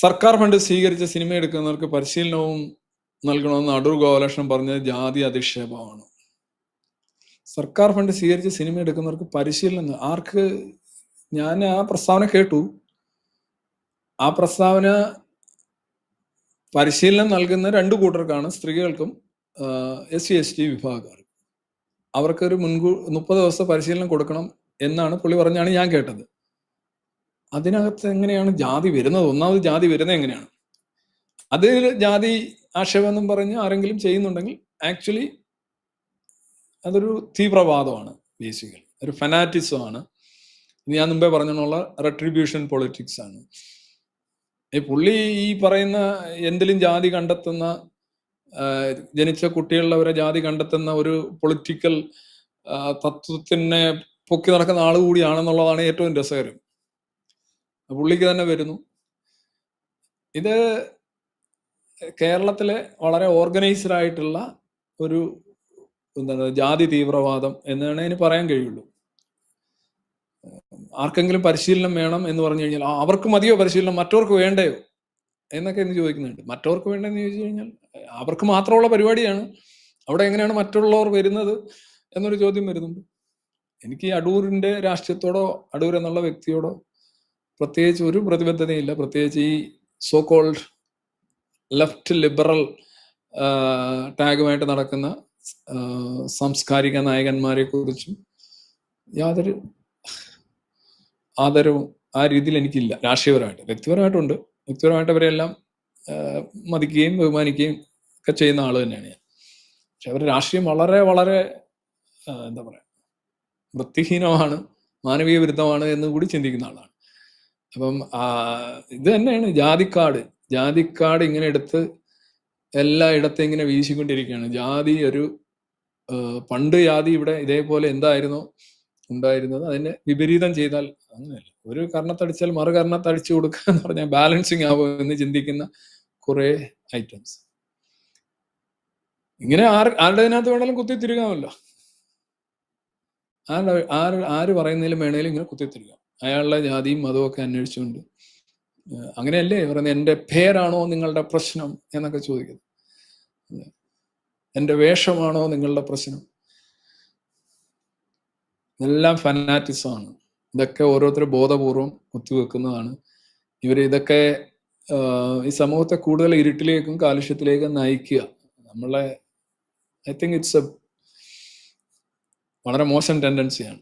സർക്കാർ ഫണ്ട് സ്വീകരിച്ച സിനിമ എടുക്കുന്നവർക്ക് പരിശീലനവും നൽകണമെന്ന് അടൂർ ഗോപാലകൃഷ്ണൻ പറഞ്ഞത് ജാതി അധിക്ഷേപമാണ്. സർക്കാർ ഫണ്ട് സ്വീകരിച്ച് സിനിമ എടുക്കുന്നവർക്ക് പരിശീലനം ആർക്ക്? ഞാൻ ആ പ്രസ്താവന കേട്ടു. ആ പ്രസ്താവന പരിശീലനം നൽകുന്ന രണ്ട് കൂട്ടർക്കാണ് സ്ത്രീകൾക്കും എസ് സി എസ് ടി വിഭാഗക്കാർ അവർക്കൊരു മുൻകൂർ മുപ്പത് ദിവസത്തെ പരിശീലനം കൊടുക്കണം എന്നാണ് പുള്ളി പറഞ്ഞാണ് ഞാൻ കേട്ടത്. അതിനകത്ത് എങ്ങനെയാണ് ജാതി വരുന്നത്? ഒന്നാമത് ജാതി വരുന്നത് എങ്ങനെയാണ്? അതിൽ ജാതി ആക്ഷേപമെന്നും പറഞ്ഞ് ആരെങ്കിലും ചെയ്യുന്നുണ്ടെങ്കിൽ ആക്ച്വലി അതൊരു തീവ്രവാദമാണ് ബേസിക്കലി ഒരു ഫനാറ്റിസമാണ് ഞാൻ മുമ്പേ പറഞ്ഞുള്ള റെട്രിബ്യൂഷൻ പൊളിറ്റിക്സ് ആണ്. ഈ പുള്ളി ഈ പറയുന്ന എന്തിലും ജാതി കണ്ടെത്തുന്ന ജനിച്ച കുട്ടികളിലവരെ ജാതി കണ്ടെത്തുന്ന ഒരു പൊളിറ്റിക്കൽ തത്വത്തിനെ പൊക്കി നടക്കുന്ന ആൾ കൂടിയാണെന്നുള്ളതാണ് ഏറ്റവും രസകരം. പുള്ളിക്ക് തന്നെ വരുന്നു. ഇത് കേരളത്തിലെ വളരെ ഓർഗനൈസ്ഡ് ആയിട്ടുള്ള ഒരു എന്താണ് ജാതി തീവ്രവാദം എന്നാണ് ഇനി പറയാൻ കഴിയുള്ളൂ. ആർക്കെങ്കിലും പരിശീലനം വേണം എന്ന് പറഞ്ഞു കഴിഞ്ഞാൽ അവർക്ക് മതിയോ പരിശീലനം? മറ്റവർക്ക് വേണ്ടയോ? എന്നൊക്കെ ഇന്ന് ചോദിക്കുന്നുണ്ട്. മറ്റവർക്ക് വേണ്ടെന്ന് ചോദിച്ചു കഴിഞ്ഞാൽ അവർക്ക് മാത്രമുള്ള പരിപാടിയാണ്. അവിടെ എങ്ങനെയാണ് മറ്റുള്ളവർ വരുന്നത് എന്നൊരു ചോദ്യം വരുന്നുണ്ട്. എനിക്ക് അടൂരിന്റെ രാഷ്ട്രീയത്തോടോ അടൂർ എന്നുള്ള വ്യക്തിയോടോ പ്രത്യേകിച്ച് ഒരു പ്രതിബദ്ധതയില്ല. പ്രത്യേകിച്ച് ഈ സോ കോൾഡ് ലെഫ്റ്റ് ലിബറൽ ടാഗുമായിട്ട് നടക്കുന്ന സാംസ്കാരിക നായകന്മാരെ കുറിച്ചും യാതൊരു ആദരവും ആ രീതിയിൽ എനിക്കില്ല. രാഷ്ട്രീയപരമായിട്ട്. വ്യക്തിപരമായിട്ടുണ്ട്. വ്യക്തിപരമായിട്ട് അവരെല്ലാം മതിക്കുകയും ബഹുമാനിക്കുകയും ഒക്കെ ചെയ്യുന്ന ആൾ തന്നെയാണ് ഞാൻ. പക്ഷെ അവരുടെ രാഷ്ട്രീയം വളരെ വളരെ എന്താ പറയാ വൃത്തിഹീനമാണ് മാനവീയ വിരുദ്ധമാണ് എന്ന് കൂടി ചിന്തിക്കുന്ന ആളാണ്. അപ്പം ഇത് തന്നെയാണ് ജാതിക്കാട്. ജാതിക്കാട് ഇങ്ങനെ എടുത്ത് എല്ലായിടത്തും ഇങ്ങനെ വീശിക്കൊണ്ടിരിക്കുകയാണ്. ജാതി ഒരു പണ്ട് ജാതി ഇവിടെ ഇതേപോലെ എന്തായിരുന്നു ഉണ്ടായിരുന്നത്? അതിനെ വിപരീതം ചെയ്താൽ അങ്ങനെയല്ല. ഒരു കർണത്തടിച്ചാൽ മറു കർണത്തടിച്ചു കൊടുക്കുക എന്ന് പറഞ്ഞാൽ ബാലൻസിങ് ആവും എന്ന് ചിന്തിക്കുന്ന കുറെ ഐറ്റംസ്. ഇങ്ങനെ ആര് ആരുടെ അതിനകത്ത് വേണമെങ്കിലും കുത്തിത്തിരികാമല്ലോ ആരുടെ ആര് ആര് പറയുന്നതിലും വേണേലും ഇങ്ങനെ കുത്തിത്തിരിക്കാം അയാളുടെ ജാതിയും മതവും ഒക്കെ അന്വേഷിച്ചുകൊണ്ട്. അങ്ങനെയല്ലേ? പറയുന്നത് എന്റെ പേരാണോ നിങ്ങളുടെ പ്രശ്നം എന്നൊക്കെ ചോദിക്കുന്നു. എന്റെ വേഷമാണോ നിങ്ങളുടെ പ്രശ്നം? ഇതെല്ലാം ഫനാറ്റിസമാണ് ഇതൊക്കെ ഓരോരുത്തർ ബോധപൂർവം ഒത്തുവെക്കുന്നതാണ്. ഇവർ ഇതൊക്കെ ഈ സമൂഹത്തെ കൂടുതൽ ഇരുട്ടിലേക്കും കാലുഷ്യത്തിലേക്കും നയിക്കുക. നമ്മളെ ഐ തിങ്ക് ഇറ്റ്സ് എ വളരെ മോശം ടെൻഡൻസിയാണ്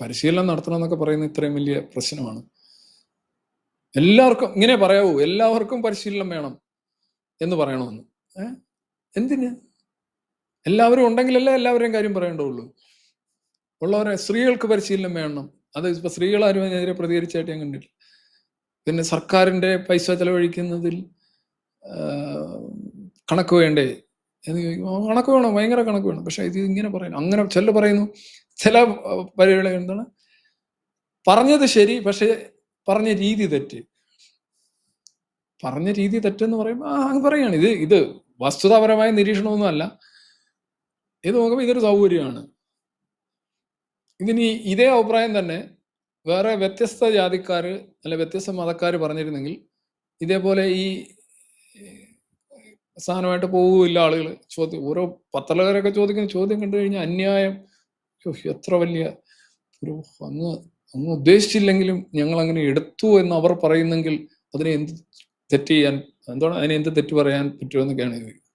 പരിശീലനം നടത്തണം എന്നൊക്കെ പറയുന്ന ഇത്രയും വലിയ പ്രശ്നമാണ്. എല്ലാവർക്കും ഇങ്ങനെ പറയാവൂ എല്ലാവർക്കും പരിശീലനം വേണം എന്ന് പറയണമെന്ന്. ഏഹ് എന്തിന്? എല്ലാവരും ഉണ്ടെങ്കിലല്ലേ എല്ലാവരെയും കാര്യം പറയേണ്ടതുള്ളൂ. ഉള്ളവരെ സ്ത്രീകൾക്ക് പരിശീലനം വേണം. അത് ഇപ്പൊ സ്ത്രീകൾ ആരും അതിനെതിരെ പ്രതികരിച്ചായിട്ട് ഞാൻ കണ്ടില്ല പിന്നെ സർക്കാരിന്റെ പൈസ ചെലവഴിക്കുന്നതിൽ കണക്ക് വേണ്ടേ എന്ന് ചോദിക്കും കണക്ക് വേണം ഭയങ്കര കണക്ക് വേണം. പക്ഷെ ഇത് ഇങ്ങനെ പറയുന്നു. അങ്ങനെ ചെല്ലു പറയുന്നു ചില പരിപാടികൾ എന്താണ്? പറഞ്ഞത് ശരി പക്ഷെ പറഞ്ഞ രീതി തെറ്റ്. പറഞ്ഞ രീതി തെറ്റെന്ന് പറയുമ്പോൾ ആ അങ്ങ് പറയാണ്. ഇത് ഇത് വസ്തുതാപരമായ നിരീക്ഷണമൊന്നും അല്ല. ഇത് നോക്കുമ്പോൾ ഇതൊരു സൗകര്യമാണ്. ഇതിനി ഇതേ അഭിപ്രായം തന്നെ വേറെ വ്യത്യസ്ത ജാതിക്കാര് അല്ലെ വ്യത്യസ്ത മതക്കാർ പറഞ്ഞിരുന്നെങ്കിൽ ഇതേപോലെ ഈ സാധനമായിട്ട് പോകില്ല ആളുകൾ ചോദ്യം ഓരോ പത്രക്കാരൊക്കെ ചോദിക്കുന്ന ചോദ്യം കണ്ടു കഴിഞ്ഞാൽ അന്യായം യ്യോ, എത്ര വലിയ ഒരു അങ്ങ് അങ്ങ് ഉദ്ദേശിച്ചില്ലെങ്കിലും ഞങ്ങൾ അങ്ങനെ എടുത്തു എന്ന് അവർ പറയുന്നെങ്കിൽ അതിനെ എന്ത് തെറ്റ് ചെയ്യാൻ എന്താണ് അതിനെ എന്ത് തെറ്റ് പറയാൻ പറ്റുമെന്നൊക്കെയാണ് ചോദിക്കുന്നത്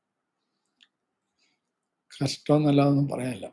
കഷ്ടം എന്നല്ലാതൊന്നും പറയാനില്ല.